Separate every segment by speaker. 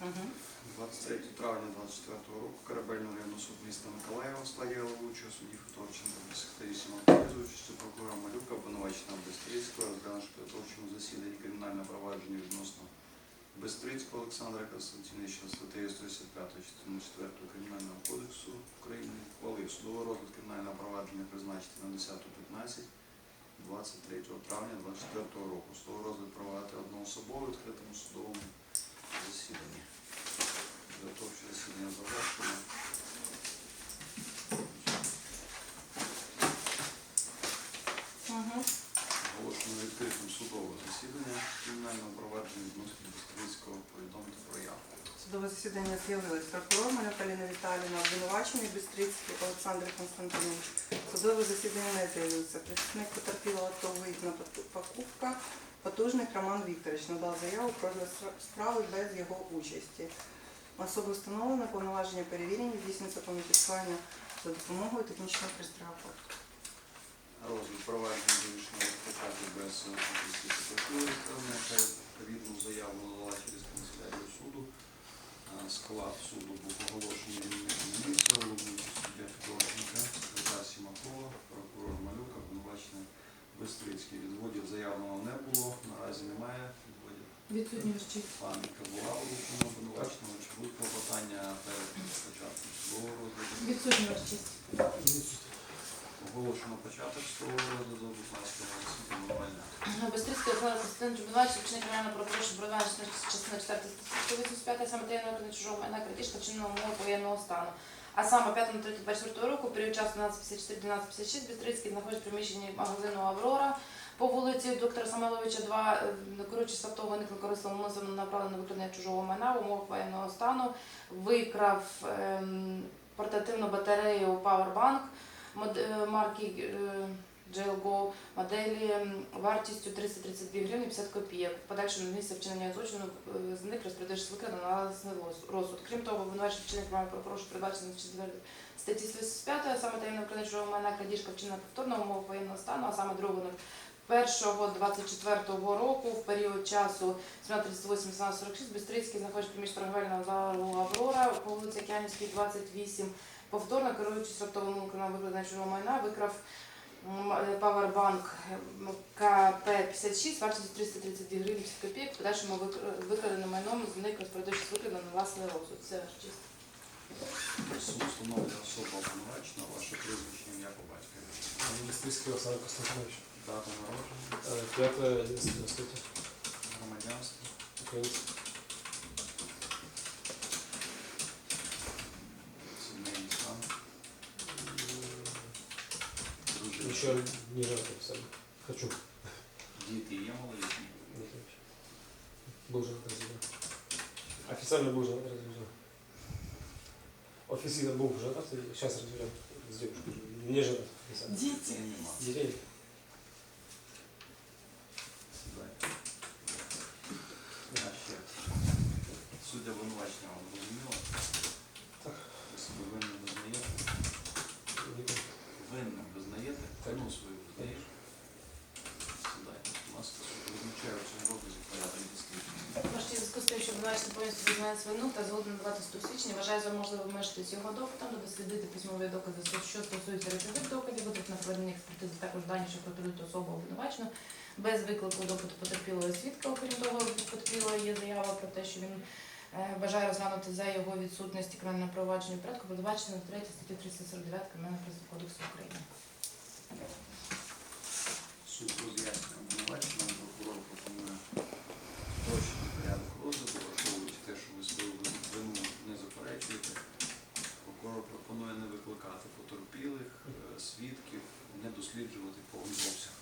Speaker 1: Угу.
Speaker 2: 23 травня 24 року корабельний районний суд міста Миколаєва в складі головуючого судді секретарі Сімакова участю прокурора Малюка обвинувачена Бестрицького, розглянувши підготовчому засіданні кримінальне провадження відносно Бестрицького Олександра Константиновича статтею 185 частини 4 Кримінального кодексу України ухвалив судовий розгляд кримінального провадження призначити на 10.15 23 травня 24 року. Судовий розгляд проводити одноособово відкритому судовому засіданні. Підготовче засідання завершено.
Speaker 1: Угу.
Speaker 2: Оголошено відкритим судове засідання кримінального провадження відносно Бестрицького повідомити про явку.
Speaker 1: Судове засідання з'явилось прокурор Наталіна Віталіївна, обвинувачений Бистрицький Олександр Константинович. Судове засідання не з'явився. Представник потерпілого то вигідна покупка. Потужник Роман Вікторович надав заяву про справи без його участі. Особи встановлено повноваження перевірення здійснюється по за допомогою технічного пристрою.
Speaker 2: Розгляд провадження вирішено розпочати без участі сторони, яка відповідну заяву надала через канцелярію суду. Склад суду був оголошений головуючий суддя Федорченка, секретар Сімакова, прокурор Малюк, обвинувачений Бестрицький. Відводів заявленого не було, наразі немає відводів.
Speaker 3: Відсутні вищить.
Speaker 2: Пам'ятка була вручена обвинуваченому, чи будуть клопотання перед початком судового розгляду.
Speaker 3: Відсутні вищить.
Speaker 2: Оголошено початок судового розгляду, будь ласка, Олексій Мовальна.
Speaker 3: Бестрицький Олександр Константинович обвинувачений вчинив кримінальне правопорушення про частина 4 статті 185 саме таємно виконання чужого майна крадіжка вчиненого умов воєнного стану. А саме 5.03.24 року, період часу 12.54-12.56, Бістрицький знаходить приміщенні магазину Аврора по вулиці доктора Самойловича 2, коротше, керуючись авто виникло корисливим направлено на виконання чужого майна в умовах воєнного стану, викрав ем, портативну батарею Powerbank е, марки JLGO моделі вартістю 332 гривні 50 копійок. В подальшому місце вчинення злочину е, зник, розпродаж викрадено на розсуд. Крім того, обвинувачений вчинив прямо про порушення передбачено в 4 статті 185, а саме таємно виконання майна крадіжка вчинена повторно в умовах воєнного стану, а саме 1.24 року в період часу 1738-1746 Бистрицький знаходиться приміщення торговельного залу Аврора по вулиці Океанівській, 28. Повторно керуючись раптовим викладення чужого майна, викрав Powerbank м, КП-56 вартістю 332 гривні 50 копійок. В подальшому вик- викраденим майном зник розпродаж викрадено на власний розсуд. Це ваш честь.
Speaker 2: Суд особа обвинувачена, ваше прізвище, ім'я по батькові.
Speaker 4: Міністерський Олександр Константинович.
Speaker 2: Дата народження,
Speaker 4: Е, П'яте 11
Speaker 2: громадянство,
Speaker 4: Українська. Еще не женат написали. Хочу.
Speaker 2: Діти є малолітні.
Speaker 4: Нет, вообще. Был женат разведен. Официально был женат разведен. Официально был женат и сейчас разведен с девушкой. Не женат. официально.
Speaker 2: Дітей нема.
Speaker 4: Детей.
Speaker 2: Сідайте. А
Speaker 3: зв'язку з тим, що обвинувачений повністю визнає свину та згоден надавати свідчення, вважає за можливо обмежитись його допитом дослідити письмові докази, що стосуються речових доказів, будуть на проведення експертизи також дані, що контролюють особу обвинувачену, без виклику допиту потерпілого свідка. Окрім того, потерпілого є заява про те, що він е, бажає розглянути за його відсутності кримінального провадження порядку, передбачено 3 статті 349 Кримінального кодексу України.
Speaker 2: Суд роз'яснює обвинуваченому, прокурор пропонує спрощений порядок розгляду, враховуючи те, що ви свою вину не заперечуєте. Прокурор пропонує не викликати потерпілих, е, свідків, не досліджувати повний обсяг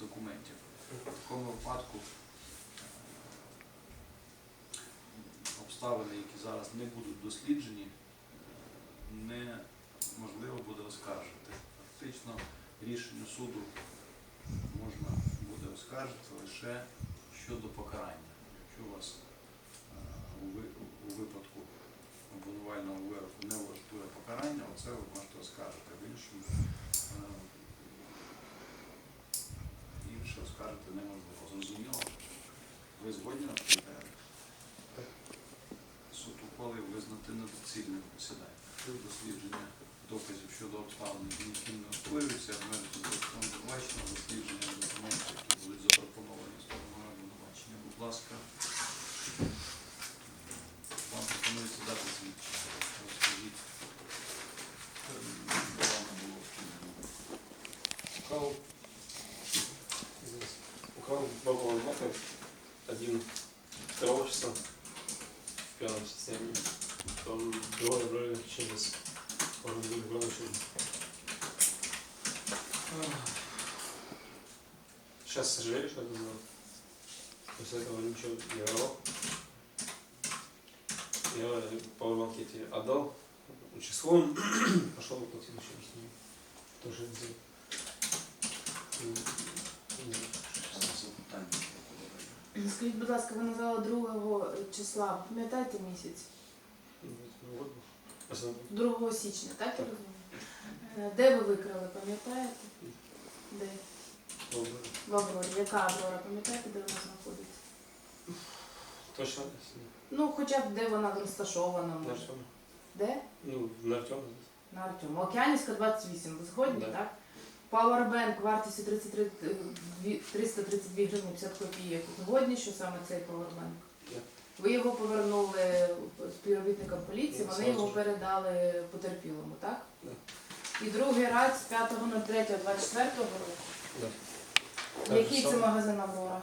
Speaker 2: документів. В такому випадку е, обставини, які зараз не будуть досліджені, е, неможливо буде оскаржити. Фактично рішення суду можна буде оскаржити лише щодо покарання. Якщо у вас е, у ви- у випадку обвинувального вироку не влаштує покарання, оце ви можете оскаржити. В іншому е, інше оскаржити неможливо. Зрозуміло? Ви згодні на комітет? Суд ухвалив визнати недоцільним посідання. Дослідження доказів щодо обставин, які не впливаються, обмежити
Speaker 4: потом другой брали через пару недель брал еще. Сейчас сожалею, что это сделал. После этого ничего не воровал. Я пауэрбанк эти отдал участковым, пошел оплатил еще с ним. Тоже не сделал. Ну, не знаю.
Speaker 2: Запитання прокурора.
Speaker 3: Скажіть, будь ласка, ви назвали 2 числа, пам'ятаєте місяць? 2 січня, так я розумію? Е, Де ви викрали, пам'ятаєте? Де? В Аврорі. Яка Аврора, пам'ятаєте, де вона знаходиться?
Speaker 4: Точно?
Speaker 3: Ну, хоча б де вона розташована,
Speaker 4: На
Speaker 3: може.
Speaker 4: Артема.
Speaker 3: Де?
Speaker 4: Ну, на Артема.
Speaker 3: На Артему. Океанівська 28, ви згодні,
Speaker 4: Да.
Speaker 3: так? Powerbank вартістю 33, е, дві- 332 гривні 50 копійок. Згодні, що саме цей Powerbank?
Speaker 4: Да.
Speaker 3: Ви його повернули співробітникам поліції, вони його передали потерпілому, так? І другий раз з 5.03.24 року. Який це магазин Аврора?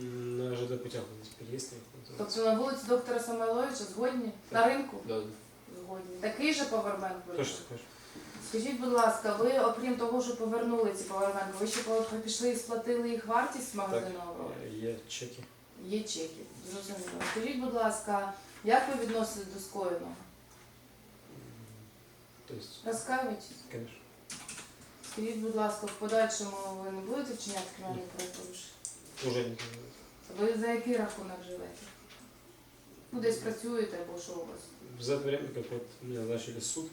Speaker 4: На ЖД путях здесь.
Speaker 3: Тобто на вулиці доктора Самойловича згодні? На ринку?
Speaker 4: Да.
Speaker 3: Згодні. Такий же повербанк
Speaker 4: же.
Speaker 3: Скажіть, будь ласка, ви, окрім того, що повернули ці повербанки, ви ще пішли і сплатили їх вартість магазину Аврора?
Speaker 4: Э, Я чеки.
Speaker 3: Є чеки. Зрозуміло. Скажіть, будь ласка, як ви відноситесь до скоєного?
Speaker 4: М, То есть,
Speaker 3: Розкавуєтесь?
Speaker 4: конечно.
Speaker 3: Скажіть, будь ласка, в подальшому ви не будете вчиняти кримінальні правопорушення?
Speaker 4: Уже не знаю.
Speaker 3: Ви за який рахунок живете? Ну, десь працюєте або що у вас?
Speaker 4: За это время, как вот меня назначили в суд,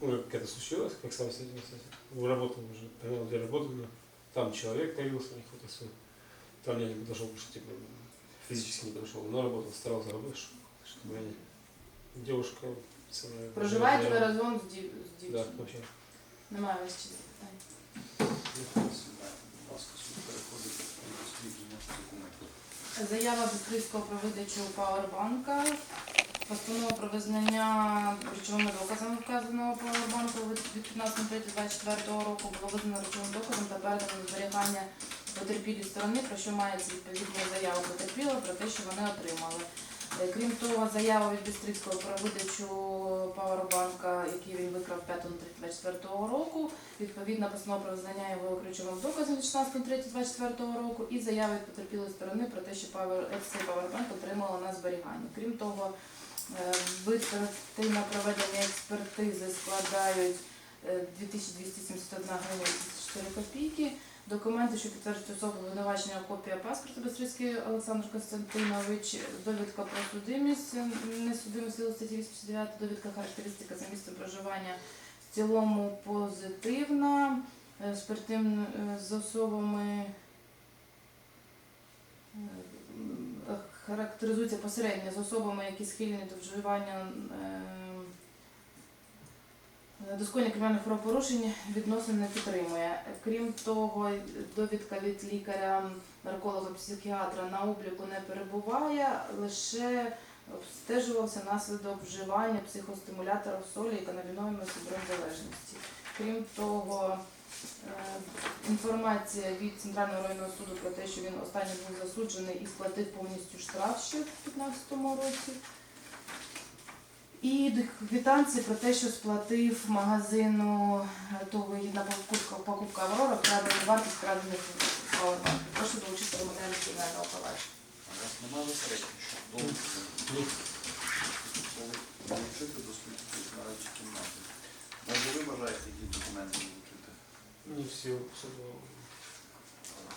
Speaker 4: ну, как это случилось, как сам с этим, кстати, работал уже, примерно две работы, но там человек появился, не какой-то суд. Там я не подошел, потому что, типа, физически не подошел, но работал, старался работать, чтобы я не... Девушка мной...
Speaker 3: Проживаєте ви разом з дів- з
Speaker 4: Да,
Speaker 3: дівчиною?
Speaker 4: вообще.
Speaker 3: Немає у вас ще запитань.
Speaker 2: Будь ласка, суд переходить до дослідження документів.
Speaker 3: Заява Бистрицького про видачу пауербанка. Постанова про визнання речовими доказами вказаного пауербанку від 15.03.24 року було визнано речовим доказом та передано на зберігання потерпілій сторони, про що мається відповідна заява потерпілого про те, що вони отримали. Е, Крім того, заява від Бистрицького про видачу пауербанка, який він викрав 5.03.24 року, відповідна постанова про визнання його ключовим доказом від 16.03.24 року і заява від потерпілої сторони про те, що цей павербанк отримала на зберігання. Крім того, е, витрати на проведення експертизи складають е, 2271 гривня 84 копійки. Документи, що підтверджують особу обвинувачення, копія паспорту Бестрицький Олександр Константинович, довідка про судимість, несудимість сили статті 89, довідка характеристика за місцем проживання в цілому позитивна. Е, е, з особами е, характеризується посередньо з особами, які схильні до вживання до скоєння кримінальних правопорушень відносин не підтримує. Крім того, довідка від лікаря, нарколога, психіатра на обліку не перебуває, лише обстежувався наслідок вживання психостимуляторів солі і канабіновими залежності. Крім того, е, інформація від Центрального районного суду про те, що він останній був засуджений і сплатив повністю штраф ще в 2015 році. І квитанції про те, що сплатив магазину е, то вигідна покупка, покупка Аврора, вкрадені вартість вкрадених павербанків. Прошу долучити до матеріалів кримінального провадження.
Speaker 2: А у вас немає заперечень, що долучити до слідчої нарадчої кімнати? Може ви бажаєте які документи долучити?
Speaker 4: Не все судового.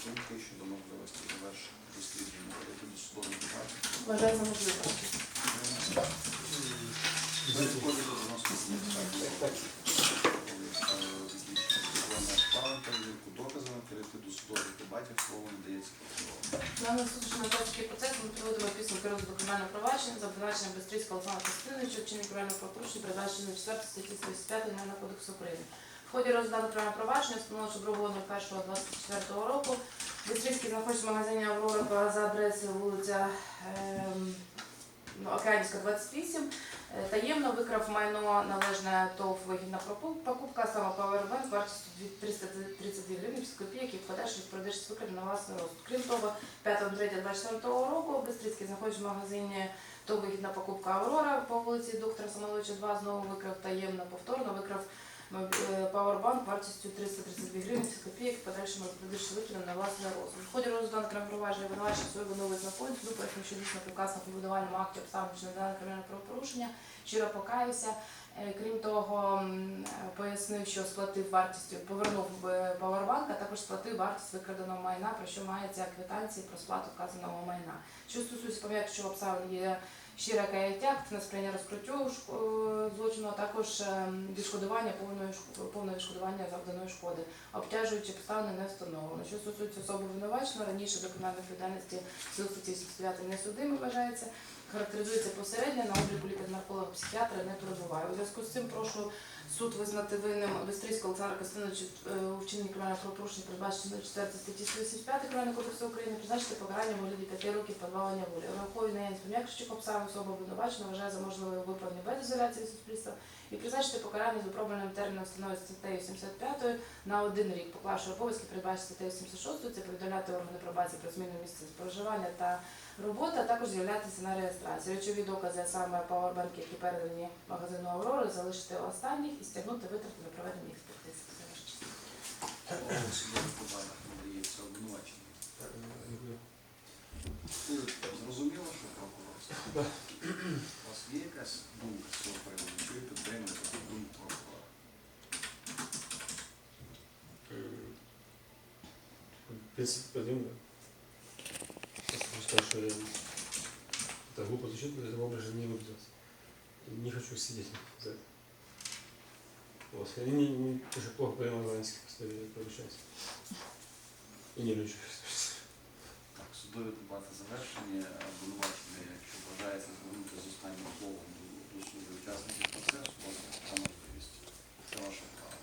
Speaker 2: Думки щодо можливості завершити дослідження, перейти до судової.
Speaker 3: Вважаю за можливе.
Speaker 2: Переходить до 97
Speaker 4: Так.
Speaker 2: доказами.
Speaker 3: На Даний суд, що процес, ми проводимо підсумки розгляду кримінального провадження за обвинуваченням Бестрицького Олександра Костянтиновича, вчинення кримінального правопорушення, передбачено 4 статті 185 Кримінального кодексу України. В ході розгляду кримінального провадження встановлено, що 2.01.24 року Бестрицький знаходиться в магазині Аврора за адресою вулиця ем, ну, Океанівська, 28, Е, таємно викрав майно належне ТОВ вигідна покупка, саме Powerbank вартістю дві- 332 гривні 50 копійок, які в подальшому продажі викрив на власний рост. Крім того, 5.3.24 року Бистрицький знаходиться в магазині ТОВ вигідна покупка Аврора по вулиці доктора Самоловича 2, знову викрав таємно повторно, викрав е, Powerbank вартістю 332 гривні 50 копійок, подальшому продажі викрив на власний розсуд. В ході розгляду кримінального провадження винувачення свою вину визнакують, суду пояснив, що дійсно приказ на побудувальному акті обставин чи недане кримінальне правопорушення, щиро покаюся. Е, Крім того, е, пояснив, що сплатив вартістю, повернув е, Powerbank, а також сплатив вартість викраденого майна, про що мається квитанції про сплату вказаного майна. Що стосується пом'якшого обставин, є щире каяття, активне сприяння розкриттю е, злочину, а також ем, відшкодування повної повне відшкодування завданої шкоди. обтяжуючи обставини не встановлено. Що стосується особи винуваченого, раніше до кримінальної відповідальності статті 79 не судимий вважається характеризується посередньо, на обліку лікар-нарколога психіатра не перебуває. У зв'язку з цим прошу суд визнати винним Бестрійського Олександра Костяновича е, у вчиненні кримінального правопорушення, передбачено 4 статті 185 Кримінального кодексу України, призначити покарання в вигляді 5 років позбавлення волі. Враховує наявність пом'якшучих обставин особа обвинувачена, вважає за можливе виправлення без ізоляції суспільства і призначити покарання з виправленим терміном встановить статтею 75 на один рік, поклавши обов'язки передбачити статтею 76, це повідомляти органи пробації про зміну місця проживання та роботи, також з'являтися на реєстрації. Речові докази, саме павербанки, які передані магазину Аврори, залишити останніх стягнути витрати на проведення експертиз. Це ваша честь.
Speaker 2: Судовий побалах надається обвинувачення.
Speaker 4: Люблю.
Speaker 2: Зрозуміло, що прокурор? У вас є якась думка з цього приводу? Чи ви підтримуєте таку думку прокурора?
Speaker 4: М, В принципе, пойдем, да. Я хочу сказать, что я это глупо звучит, но я такого же не выразился. Не хочу сидеть за это. Вот. Я не, не, уже плохо понимаю Ланский, кстати, получается. И не люблю.
Speaker 2: Так, судові дебати завершені. Обвинувачення, якщо бажається звернути з останнім словом до, до суду учасників процесу, у вас така можливість. Це ваше право.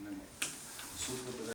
Speaker 2: Немає. Суд вибере.